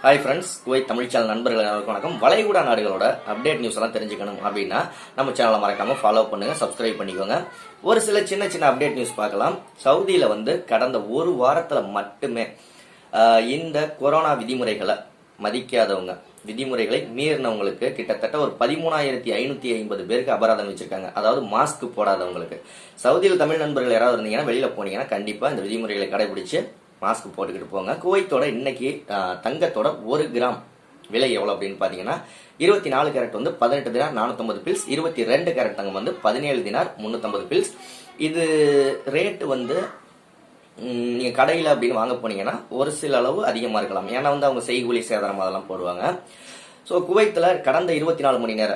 Hi friends Kuwait Tamil channel நண்பர்கள் எல்லாருக்கும் வணக்கம். வளைகுடா நாடுகளோட அப்டேட் நியூஸ் எல்லாம் தெரிஞ்சுக்கணும் அப்படின்னா நம்ம சேனலை மறக்காம ஃபாலோ பண்ணுங்க சப்ஸ்கிரைப் பண்ணிக்கோங்க. ஒரு சில சின்ன சின்ன அப்டேட் நியூஸ் பார்க்கலாம். சவுதியில வந்து கடந்த ஒரு வாரத்துல மட்டுமே இந்த கொரோனா விதிமுறைகளை மதிக்காதவங்க விதிமுறைகளை மீறினவங்களுக்கு கிட்டத்தட்ட ஒரு பதிமூணாயிரத்தி ஐநூத்தி ஐம்பது பேருக்கு அபராதம் வச்சிருக்காங்க அதாவது மாஸ்க் போடாதவங்களுக்கு. சவுதியில் தமிழ் நண்பர்கள் யாராவது இருந்தீங்கன்னா வெளியில போனீங்கன்னா கண்டிப்பா இந்த விதிமுறைகளை கடைபிடிச்சு மாஸ்க் போட்டுக்கிட்டு போங்க. குவைத்தோட இன்னைக்கு தங்கத்தோட ஒரு கிராம் விலை எவ்வளவு அப்படின்னு பாத்தீங்கன்னா இருபத்தி நாலு கேரட் வந்து பதினெட்டு தினார் நானூற்றம்பது பில்ஸ் இருபத்தி ரெண்டு கேரட் தங்கம் வந்து பதினேழு தினார் முந்நூற்றம்பது பில்ஸ் இது ரேட் வந்து நீங்கள் நீங்க கடையில் அப்படின்னு வாங்க போனீங்கன்னா ஒரு சில அளவு அதிகமா இருக்கலாம். ஏன்னா வந்து அவங்க செய்கூலி சேதாரம் அதெல்லாம் போடுவாங்க. ஸோ குவைத்தில் கடந்த இருபத்தி நாலு மணி நேர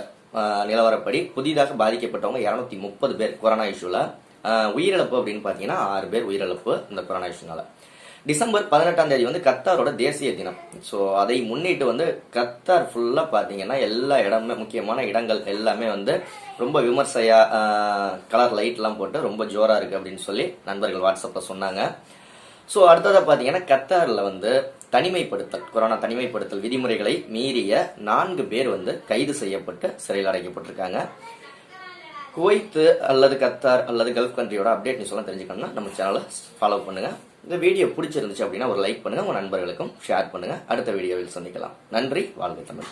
நிலவரப்படி புதிதாக பாதிக்கப்பட்டவங்க இரநூத்தி முப்பது பேர் கொரோனா இஷ்யூல உயிரிழப்பு அப்படின்னு பார்த்தீங்கன்னா ஆறு பேர் உயிரிழப்பு இந்த கொரோனா இஷ்யூனால டிசம்பர் பதினெட்டாம் தேதி வந்து கத்தாரோட தேசிய தினம். ஸோ அதை முன்னிட்டு வந்து கத்தார் ஃபுல்லாக பார்த்தீங்கன்னா எல்லா இடமே முக்கியமான இடங்கள் எல்லாமே வந்து ரொம்ப விமர்சையா கலர் லைட்லாம் போட்டு ரொம்ப ஜோராக இருக்குது அப்படின்னு சொல்லி நண்பர்கள் வாட்ஸ்அப்பில் சொன்னாங்க. ஸோ அடுத்ததாக பார்த்தீங்கன்னா கத்தாரில் வந்து தனிமைப்படுத்தல் கொரோனா தனிமைப்படுத்தல் விதிமுறைகளை மீறிய நான்கு பேர் வந்து கைது செய்யப்பட்டு சிறையில் அடைக்கப்பட்டிருக்காங்க. குவைத்து அல்லது கத்தார் அல்லது கல்ஃப் கண்ட்ரியோட அப்டேட் நியூஸ் எல்லாம் தெரிஞ்சுக்கணும்னா நம்ம சேனலை ஃபாலோ பண்ணுங்கள் இந்த வீடியோ பிடிச்சிருந்துச்சு அப்படின்னா ஒரு லைக் பண்ணுங்கள் உங்கள் நண்பர்களுக்கும் ஷேர் பண்ணுங்கள் அடுத்த வீடியோவில் சந்திக்கலாம். நன்றி. வாழ்க தமிழ்.